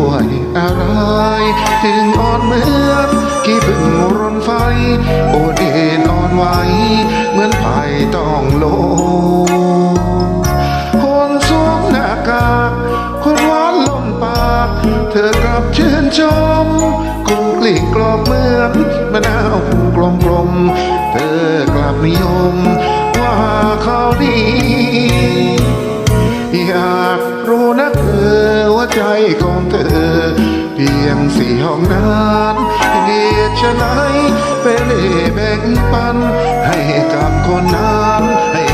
ด้วยอะไรจึงอ่อนเหมือนกี่พึ่งรนไฟ โอเดนอ่อนไหวเหมือนไผ่ต้องโลคนสวมหน้ากากคนหวานลมปาก เธอกลับชื่นชมกลมกลีกกลอมเหมือนมะนาวกลมกลมเธอกลับนิยมว่าเขาดีอยากรู้นักเธอ ใจของเธอ เพียงสี่ห้องนั้นเหตุไฉนเป็นเล่แบ่งปัน ให้กับคนนั้นให้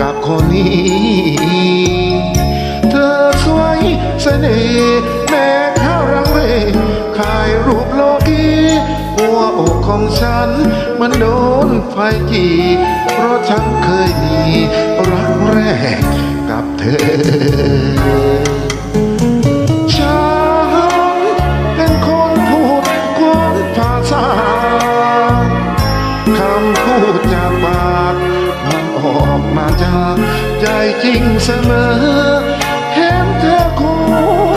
กับคนนี้ เธอสวยเสน่ห์แม้ข้าวรังเลขายรูปโลกีหัวอกของฉัน มันโดนไฟจีเพราะฉันเคยมีรักแรกกับเธอำพูดจากปาก มันออกมาจากใจจริงเสมอ เห็นเธอคง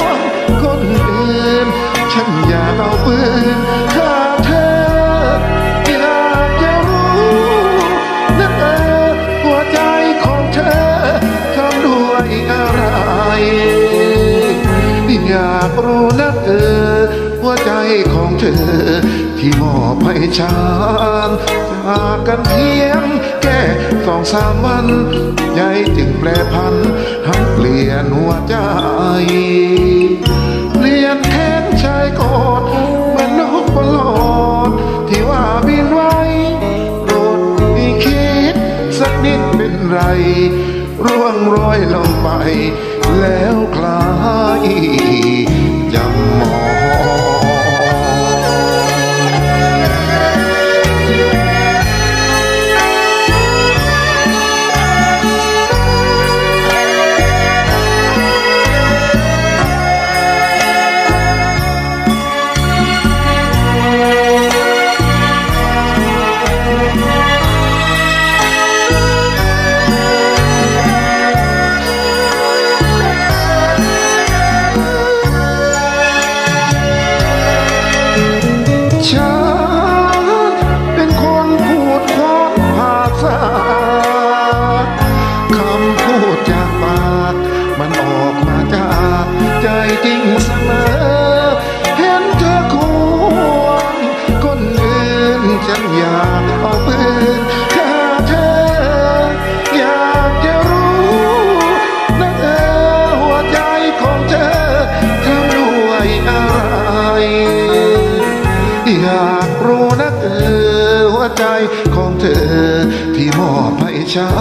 วใจของเธอ ที่มอบให้ฉันจากกันเพียงแค่สองสามวันใจจึงแปรพันหักเปลี่ยนหัวใจเปลี่ยนแค้นชายกอดเหมือนนกประหลอดที่ว่าบินไว้โปรดมีคิดสักนิดเป็นไร ร่วงโรอยลงไปแล้วคลาย จของเธอ ที่มอบให้ฉั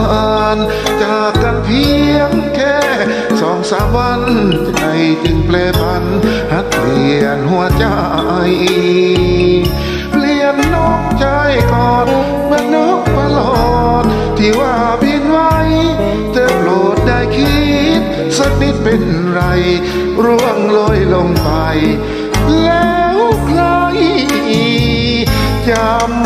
น จากกันเพียงแค่สองสามวันใจจึงเปลพันหักเปลี่ยนหัวใจ เปลี่ยนนกใจก่อนเมื่อนกประหลอด ที่ว่าบินไว้เธอโปรดได้คิด สักนิดเป็นไร ร่วงลอยลงไป แล้วใครจำ